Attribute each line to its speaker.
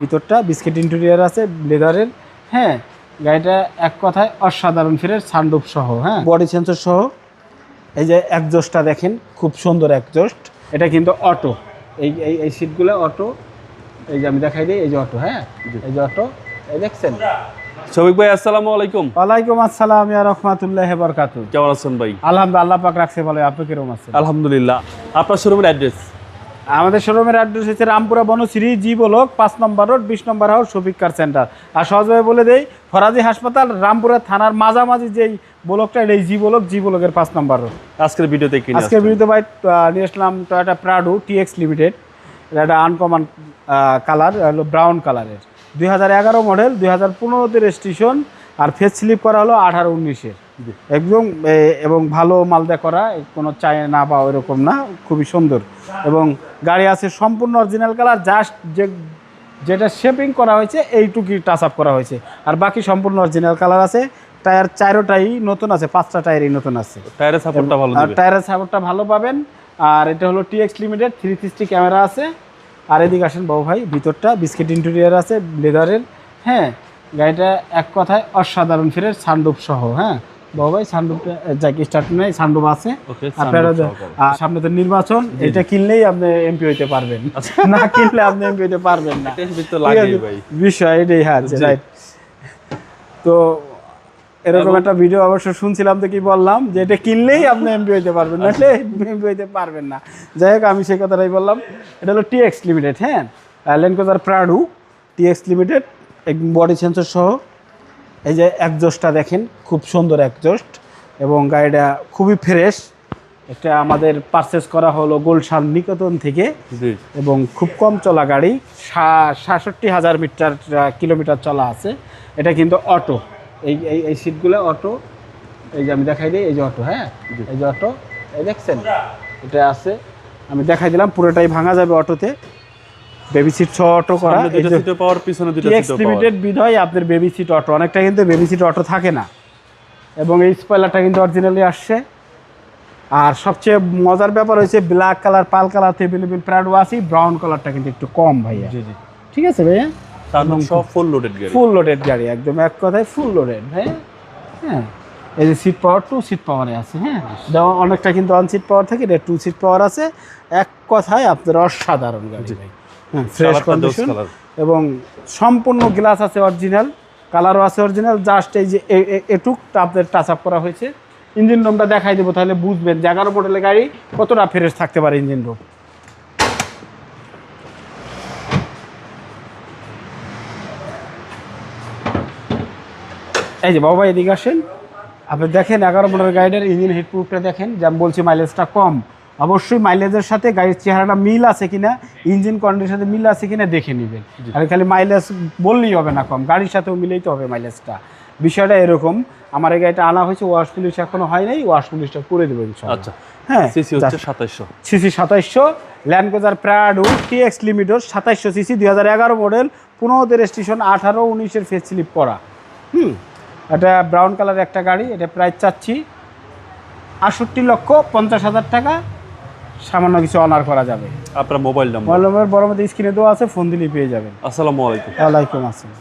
Speaker 1: ভিতরটা biscuit interior আছে লেদারের হ্যাঁ গাড়িটা এক কথায় অসাধারণ ফিরের সানরুফ সহ হ্যাঁ। বডি সেন্সর সহ এই যে একজোস্টটা দেখেন খুব সুন্দর একজোস্ট এটা কিন্তু অটো এই এই এই সিটগুলো অটো এই যে আমি দেখাই দিই এই যে অটো হ্যাঁ এই যে অটো এই দেখছেন?
Speaker 2: শফিক ভাই আসসালামু আলাইকুম।
Speaker 1: ওয়ালাইকুম আসসালাম ইয়া রহমাতুল্লাহ বরকাতু
Speaker 2: কেমন আছেন ভাই?
Speaker 1: আলহামদুলিল্লাহ আল্লাহ পাক রাখছে বলে আপনি কীরকম আছেন?
Speaker 2: আলহামদুলিল্লাহ। আপনার শোরুমের অ্যাড্রেস
Speaker 1: আমাদের শোরুমের অ্যাড্রেস হচ্ছে রামপুরা বনশ্রী জি বলক পাঁচ নম্বর রোড বিশ নম্বর হাউস শফিক কার সেন্টার আর সহজভাবে বলে দেই ফরাজি হাসপাতাল রামপুরা থানার মাঝামাঝি যেই বলকটা এই জি বলক জি বলকের পাঁচ নম্বর রোড
Speaker 2: আজকের ভিডিওতে কি
Speaker 1: আজকের বিরুদ্ধে ভাই নিয়ে আসলাম টয়োটা প্রাডু টিএক্স লিমিটেড এটা একটা আনকমন কালার হলো ব্রাউন কালারের দুই হাজার এগারো মডেল দুই হাজার পনেরোতে রেজিস্ট্রেশন আর ফেস স্লিপ করা হলো আঠারো উনিশের। একদম এবং ভালো মালদা করা কোনো চাই না বা ওইরকম না খুবই সুন্দর। এবং গাড়ি আছে সম্পূর্ণ অরিজিনাল কালার জাস্ট যে যেটা শেপিং করা হয়েছে এইটুকুই টাচ আপ করা হয়েছে। আর বাকি সম্পূর্ণ অরিজিনাল কালার আছে। টায়ার চারোটাই নতুন আছে পাঁচটা টায়ারই নতুন আছে।
Speaker 2: টায়ারের সাপোর্টটা ভালো
Speaker 1: আর টায়ারের সাপোর্টটা ভালো পাবেন। আর এটা হলো TX limited three sixty camera আছে। আর এদিকে আসেন বাবু ভাই ভিতরটা বিস্কিট ইন্টেরিয়ার আছে লেদারের হ্যাঁ গাড়িটা এক কথায় অসাধারণ ফিরের সানরুফ সহ হ্যাঁ? বাবু ভাই সানরুফটা যাকে স্টার্ট নেই সানরুফ আছে। আপনারা আর সামনে তো নির্বাচন এটা কিনলেই আপনি এমপি হইতে পারবেন।
Speaker 2: আচ্ছা।
Speaker 1: না কিনলে আপনি এমপি হইতে পারবেন না। বিষয় এটাই হ্যাঁ রাইট তো এরকম একটা ভিডিও অবশ্য শুনছিলাম তো কি বললাম যে এটা কিনলেই আপনি এমপি হইতে পারবেন না এমপি হইতে পারবেন না। যাই হোক আমি সেই কথাটাই বললাম। এটা হলো টিএক্স লিমিটেড হ্যাঁ? Land Cruiser Prado TX limited body sensor সহ এই যে একজোস্টটা দেখেন খুব সুন্দর একজোস্ট এবং গাড়িটা খুবই ফ্রেশ এটা আমাদের পারচেস করা হলো গুলশান নিকেতন থেকে। এবং খুব কম চলা গাড়ি সাতষট্টি হাজার মিটার কিলোমিটার চলা আছে। এটা কিন্তু অটো এই এই এই সিটগুলো অটো এই যে আমি দেখাই দিই এই যে অটো হ্যাঁ? এই যে অটো এই দেখছেন? এটা আছে। আমি দেখাই দিলাম পুরোটাই ভাঙা যাবে অটোতে বেবি সিট সহ অটো করা
Speaker 2: দুটো পাওয়ার পিছনে দুটো সিটে
Speaker 1: লিমিটেড বিধয় আপনার বেবি সিট অটো অনেকটা কিন্তু বেবি সিট অটো থাকে না। এবং এই স্পয়লারটা কিন্তু অরিজিনালি আসছে। আর সবচেয়ে মজার ব্যাপার হয়েছে black colour pearl colour available Prado আছে ব্রাউন কালারটা কিন্তু একটু কম ভাইয়া।
Speaker 2: জি জি।
Speaker 1: ঠিক আছে ভাইয়া?
Speaker 2: সব ফুল লোডেড গাড়ি।
Speaker 1: ফুল লোডেড গাড়ি একদম এক কথায় ফুল লোডেড ভাই হ্যাঁ। এই যে সিট পাওয়ার টু সিট পাওয়ারে আছে হ্যাঁ। অনেকটা কিন্তু অন সিট পাওয়ার থাকে এটা টু সিট পাওয়ার আছে। এক কথায় আপনার অসাধারণ গাড়ি ভাই ফ্রেশ কন্ডিশন এবং সম্পূর্ণ গ্লাস আছে অরিজিনাল কালারও আছে অরিজিনাল জাস্ট এই যে এ- এ- এটুক আপনার টাচ আপ করা হয়েছে। ইঞ্জিন রুমটা দেখাই দেবো তাহলে বুঝবেন যে এগারো মডেলের গাড়ি কতটা ফ্রেশ থাকতে পারে ইঞ্জিন রুম এই যে বাবা ভাই এদিকে আসেন। আপনি দেখেন এগারো মডেলের গাড়িটার ইঞ্জিন হিট প্রুফটা দেখেন যা আমি বলছি মাইলেজটা কম। অবশ্যই মাইলেজের সাথে গাড়ির চেহারাটা মিল আছে কিনা ইঞ্জিন কন্ডিশনের সাথে মিল আছে কিনা দেখে নেবেন। আর খালি মাইলেজ বললেই হবে না কম গাড়ির সাথেও মিলেই তো হবে মাইলেজটা বিষয়টা এরকম আমার এই গাড়িটা আনা হয়েছে ওয়াশ পুলিশ এখনও হয় নাই ওয়াশ পুলিশটা করে দেবো ইনশাআল্লাহ
Speaker 2: আচ্ছা
Speaker 1: হ্যাঁ
Speaker 2: সিসি হচ্ছে সাতাইশশো।
Speaker 1: সিসি সাতাইশশো Land Cruiser Prado TX limited সাতাইশশো সিসি দুই হাজার এগারো মডেল পনেরোতে রেজিস্ট্রেশন আঠারো উনিশের ফেস স্লিপ করা। হুম এটা ব্রাউন কালার একটা গাড়ি এটা প্রাইস চাচ্ছি আটষট্টি লক্ষ পঞ্চাশ হাজার টাকা। সামান্য কিছু অনার করা যাবে।
Speaker 2: আপনার মোবাইল নাম্বার
Speaker 1: মোবাইল নম্বর বড় মধ্যে স্ক্রিনে দেওয়া আছে ফোন দিলেই পেয়ে যাবেন।
Speaker 2: আসসালামু আলাইকুম।
Speaker 1: ওয়ালাইকুম আসসালাম।